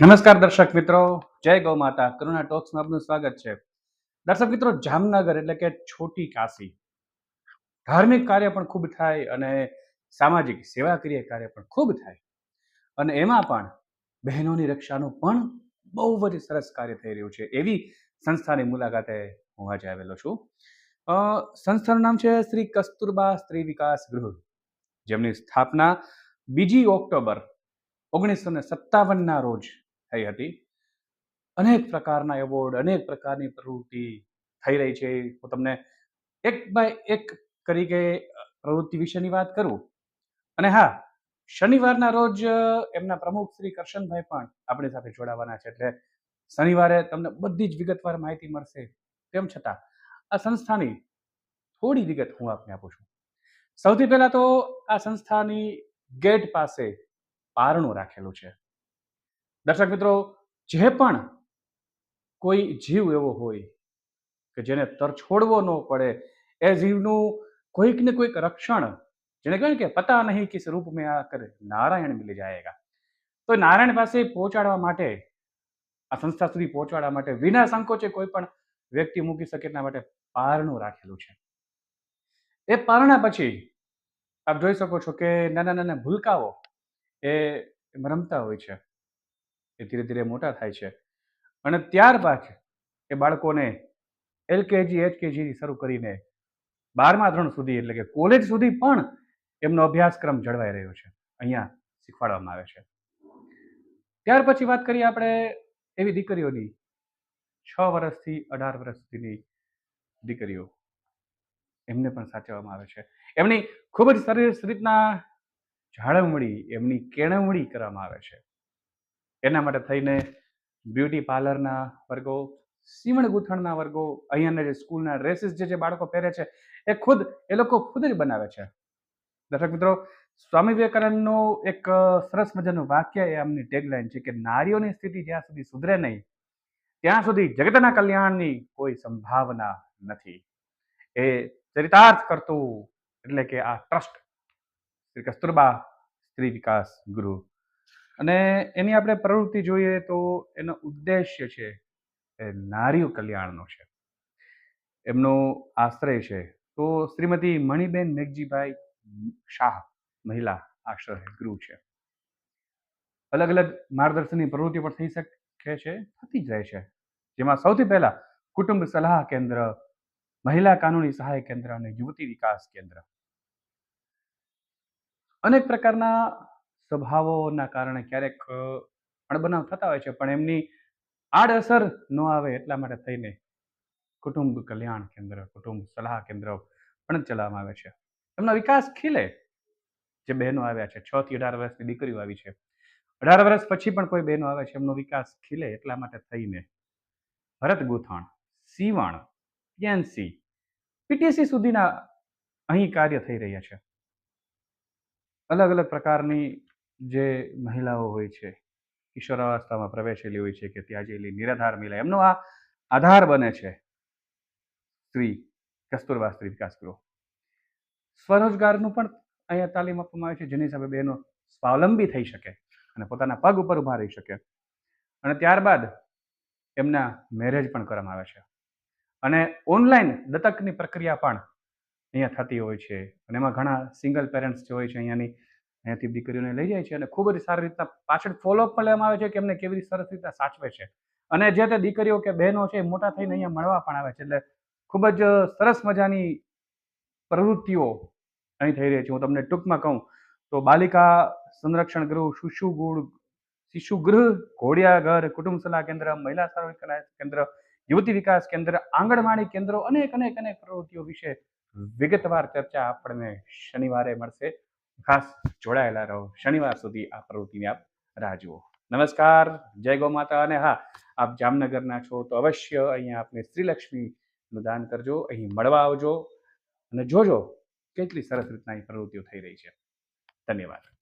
નમસ્કાર દર્શક મિત્રો, જય ગૌ માતા કરુણા ટોક્સમાં આપનું સ્વાગત છે. દર્શક મિત્રો, જામનગર એટલે કે છોટી કાશી. ધાર્મિક કાર્ય પણ ખૂબ થાય અને સામાજિક સેવાકીય કાર્ય પણ ખૂબ થાય. અને એમાં પણ બહેનોની રક્ષાનું પણ બહુ જ સરસ કાર્ય થઈ રહ્યું છે. એવી સંસ્થાની મુલાકાતે હું આજે આવેલો છું. સંસ્થાનું નામ છે શ્રી કસ્તુરબા સ્ત્રી વિકાસ ગૃહ. જેમની સ્થાપના બીજી ઓક્ટોબર ઓગણીસો ને સત્તાવનના રોજ થઈ હતી. અનેક પ્રકારના એવોર્ડ અનેક પ્રકારની પ્રવૃત્તિ થઈ રહી છે. હું તમને એક બાય એક તરીકે પ્રવૃત્તિ વિશેની વાત કરું. અને હા, શનિવારના રોજ એમના પ્રમુખ શ્રી કરશનભાઈ પણ આપણી સાથે જોડાવાના છે. એટલે શનિવારે તમને બધી જ વિગતવાર માહિતી મળશે. તેમ છતાં, આ સંસ્થાની થોડી વિગત હું આપને આપું છું. સૌથી પહેલા તો આ સંસ્થાની ગેટ પાસે પારણું રાખેલું છે. દર્શક મિત્રો, જે પણ કોઈ જીવ એવો હોય કે જેને તરછોડવો ન પડે, એ જીવનું કોઈક ને કોઈક રક્ષણ, જેને કહે કે પતા નહીં કિસ રૂપ મેં આકર નારાયણ મિલી જાયેગા. તો નારાયણ પાસે પહોંચાડવા માટે, આ સંસ્થા સુધી પહોંચાડવા માટે વિના સંકોચે કોઈ પણ વ્યક્તિ મૂકી શકે એટલા માટે પારણું રાખેલું છે. એ પારણા પછી આપ જોઈ શકો છો કે નાના નાના ભૂલકાઓ એ રમતા હોય છે. એ ધીરે ધીરે મોટા થાય છે. અને ત્યારબાદ એ બાળકોને એલકેજી એચકેજી શરૂ કરીને બારમા ધોરણ સુધી એટલે કે કોલેજ સુધી પણ એમનો અભ્યાસક્રમ જળવાઈ રહ્યો છે. અહીંયા શીખવાડવામાં આવે છે. ત્યાર પછી વાત કરીએ આપણે એવી દીકરીઓની. છ વર્ષથી અઢાર વર્ષ સુધીની દીકરીઓ એમને પણ સાચવવામાં આવે છે. એમની ખૂબ જ સરસ રીતના જાળવણી, એમની કેળવણી કરવામાં આવે છે. એના માટે થઈને બ્યુટી પાર્લરના વર્ગો, સીવણ ગૂંથણના વર્ગો, અહીંયાના જે સ્કૂલના ડ્રેસીસ જે જે બાળકો પહેરે છે, એ ખુદ, એ લોકો ખુદ જ બનાવે છે. દર્શક મિત્રો, સ્વામી વિવેકાનંદનું એક સરસ મજાનું વાક્ય એ આમની ટેગલાઇન છે કે નારીઓની સ્થિતિ જ્યાં સુધી સુધરે નહીં, ત્યાં સુધી જગતના કલ્યાણની કોઈ સંભાવના નથી. એ ચરિતાર્થ કરતું એટલે કે આ ટ્રસ્ટ શ્રી કસ્તુરબા સ્ત્રી વિકાસ ગૃહ અને એની આપણે પ્રવૃત્તિ જોઈએ તો એનો ઉદ્દેશ્ય છે એ નારીઓ કલ્યાણનો છે. એમનો આશ્રય છે. તો શ્રીમતી મણિબેન મેઘજીભાઈ શાહ મહિલા આશ્રય ગૃહ છે. અલગ અલગ માર્ગદર્શનની પ્રવૃત્તિ પણ થઈ શકે છે, થતી જ રહે છે. જેમાં સૌથી પહેલા કુટુંબ સલાહ કેન્દ્ર, મહિલા કાનૂની સહાય કેન્દ્ર અને યુવતી વિકાસ કેન્દ્ર. અનેક પ્રકારના સ્વભાવોના કારણે ક્યારેક અણબનાવ થતા હોય છે. પણ એમની આડઅસર ન આવે એટલા માટે થઈને કુટુંબ કલ્યાણ કેન્દ્ર, કુટુંબ સલાહ કેન્દ્ર પણ ચલાવવામાં આવે છે. એમનો વિકાસ ખીલે જે બહેનો આવ્યા છે. છ થી અઢાર વર્ષની દીકરીઓ આવી છે. અઢાર વર્ષ પછી પણ કોઈ બહેનો આવે છે. એમનો વિકાસ ખીલે એટલા માટે થઈને ભરત ગૂંથણ, સીવણ પીએનસી પીટીસી સુધીના અહીં કાર્ય થઈ રહ્યા છે. અલગ અલગ પ્રકારની જે મહિલાઓ હોય છે, કિશોરાવસ્થામાં પ્રવેશેલી હોય છે કે ત્યાં જેલી નિરાધાર મહિલા, એમનો આ આધાર બને છે સ્ત્રી, કસ્તુરબા સ્ત્રી વિકાસ ગૃહ. સ્વરોજગારનું પણ અહીંયા તાલીમ આપવામાં આવે છે, જેની હિસાબે બહેનો સ્વાવલંબી થઈ શકે અને પોતાના પગ ઉપર ઊભા રહી શકે. અને ત્યારબાદ એમના મેરેજ પણ કરવામાં આવે છે. અને ઓનલાઈન દત્તકની પ્રક્રિયા પણ અહીંયા થતી હોય છે. અને એમાં ઘણા સિંગલ પેરેન્ટ્સ જે હોય છે અહીંયાની અહીંયાથી દીકરીઓને લઈ જાય છે અને ખૂબ જ સારી રીતના પાછળ ફોલોઅપ પણ લેવામાં આવે છે કે એમને કેવી રીતે સરસ રીતના સાચવે છે. અને જે તે દીકરીઓ કે બહેનો છે એ મોટા થઈને અહીંયા મળવા પણ આવે છે. એટલે ખૂબ જ સરસ મજાની પ્રવૃત્તિઓ અહીં થઈ રહી છે. હું તમને ટૂંકમાં કહું તો બાલિકા સંરક્ષણ ગૃહ શિશુ ગુળ શિશુ ગૃહ ઘોડિયા ઘર, કુટુંબ સલાહ કેન્દ્ર, મહિલા સર્વેક્ષણ કેન્દ્ર, યુવતી વિકાસ કેન્દ્ર, આંગણવાડી કેન્દ્રો, અનેક અનેક અનેક પ્રવૃત્તિઓ વિશે વિગતવાર ચર્ચા આપણને શનિવારે મળશે. ખાસ જોડાયેલા રહો. શનિવાર સુધી આ પ્રવૃત્તિની આપ રાહ જુઓ. નમસ્કાર, જય ગૌ માતા અને હા, આપ જામનગરના છો તો અવશ્ય અહીંયા આપને શ્રીલક્ષ્મીનું દાન કરજો. અહીં મળવા આવજો અને જોજો કેટલી સરસ રીતના અહીં પ્રવૃત્તિઓ થઈ રહી છે. ધન્યવાદ.